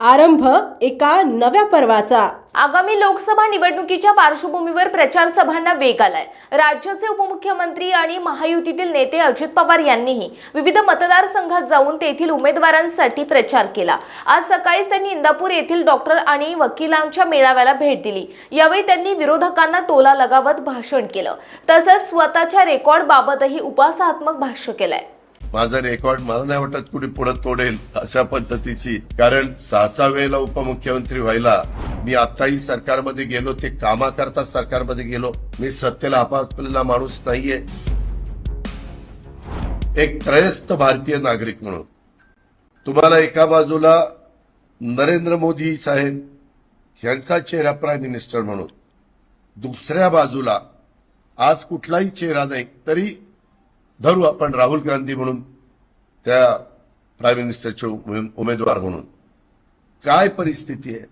आरंभ एका नव्या पर्वाचा. आगामी लोकसभा निवडणुकीच्या पार्श्वभूमीवर प्रचार सभांना वेग आलाय. राज्याचे उपमुख्यमंत्री आणि महायुतीतील नेते अजित पवार यांनीही विविध मतदारसंघात जाऊन तेथील उमेदवारांसाठी प्रचार केला. आज सकाळीच त्यांनी इंदापूर येथील डॉक्टर आणि वकिलांच्या मेळाव्याला भेट दिली. यावेळी त्यांनी विरोधकांना टोला लगावत भाषण केलं. तसंच स्वतःच्या रेकॉर्ड बाबतही भाष्य केलंय. माझा रेकॉर्ड मला नाही वाटत कुणी पुढे तोडेल अशा पद्धतीची. कारण सहा वेळेला उपमुख्यमंत्री व्हायला मी आताही सरकारमध्ये गेलो ते कामाकरता सरकारमध्ये गेलो. मी सत्तेला आपापलेला माणूस नाहीये. एक त्रयस्थ भारतीय नागरिक म्हणून. तुम्हाला एका बाजूला नरेंद्र मोदी साहेब यांचा चेहरा प्राईम मिनिस्टर म्हणून. दुसऱ्या बाजूला आज कुठलाही चेहरा नाही तरी धरू आपण राहुल गांधी म्हणून त्या प्राईम मिनिस्टरचे उमे- उमेदवार म्हणून. काय परिस्थिती आहे?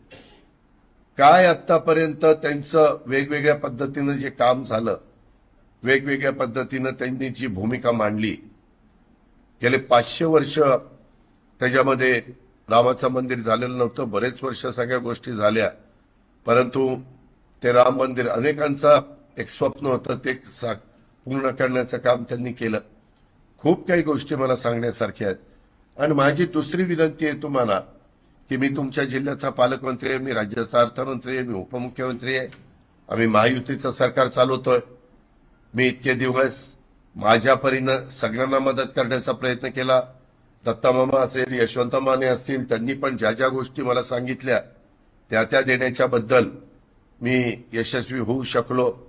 काय आतापर्यंत त्यांचं वेगवेगळ्या पद्धतीनं जे काम झालं वेगवेगळ्या पद्धतीनं त्यांनी जी भूमिका मांडली गेले पाचशे वर्ष त्याच्यामध्ये रामाचं मंदिर झालेलं नव्हतं बरेच वर्ष सगळ्या गोष्टी झाल्या परंतु ते राम मंदिर अनेकांचा एक स्वप्न होतं ते सा- पूर्ण करण्याचं काम त्यांनी केलं. खूप काही गोष्टी मला सांगण्यासारख्या आहेत. आणि माझी दुसरी विनंती आहे तुम्हाला की मी तुमच्या जिल्ह्याचा पालकमंत्री आहे मी राज्याचा अर्थमंत्री आहे मी उपमुख्यमंत्री आहे. आम्ही महायुतीचं सरकार चालवतोय. मी इतके दिवस माझ्या परीनं सगळ्यांना मदत करण्याचा प्रयत्न केला. दत्तामामा असेल यशवंत माने असतील त्यांनी पण ज्या ज्या गोष्टी मला सांगितल्या त्या त्या देण्याच्या बद्दल मी यशस्वी होऊ शकलो.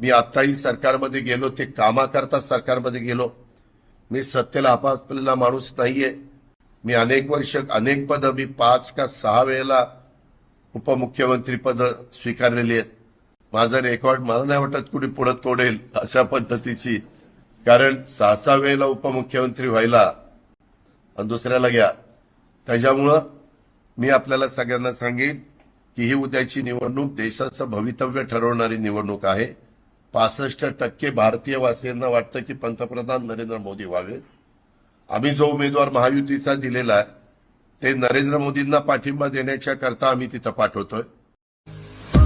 मी आत्ताही सरकारमध्ये गेलो ते कामाकरता सरकारमध्ये गेलो. मी सत्तेला आपापलेला माणूस नाहीये. मी अनेक वर्ष अनेक पद मी पाच का सहा वेळेला उपमुख्यमंत्री पद स्वीकारलेली आहेत. माझा रेकॉर्ड मला नाही वाटत कुणी पुढे तोडेल अशा पद्धतीची. कारण सहा सहा वेळेला उपमुख्यमंत्री व्हायला आणि दुसऱ्याला घ्या. त्याच्यामुळं मी आपल्याला सगळ्यांना सांगेन की ही उद्याची निवडणूक देशाचं भवितव्य ठरवणारी निवडणूक आहे. पासष्ट टक्के भारतीय वासियांना वाटतं की पंतप्रधान नरेंद्र मोदी व्हावेत आम्ही जो उमेदवार महायुतीचा दिलेला आहे ते नरेंद्र मोदींना पाठिंबा देण्याच्या करता आम्ही तिथं पाठवतोय.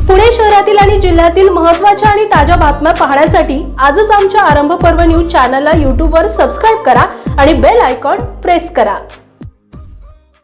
पुणे शहरातील आणि जिल्ह्यातील महत्त्वाच्या आणि ताज्या बातम्या पाहण्यासाठी आजच आमच्या आरंभ पर्व न्यूज चॅनलला यूट्यूबवर सबस्क्राईब करा आणि बेल आयकॉन प्रेस करा.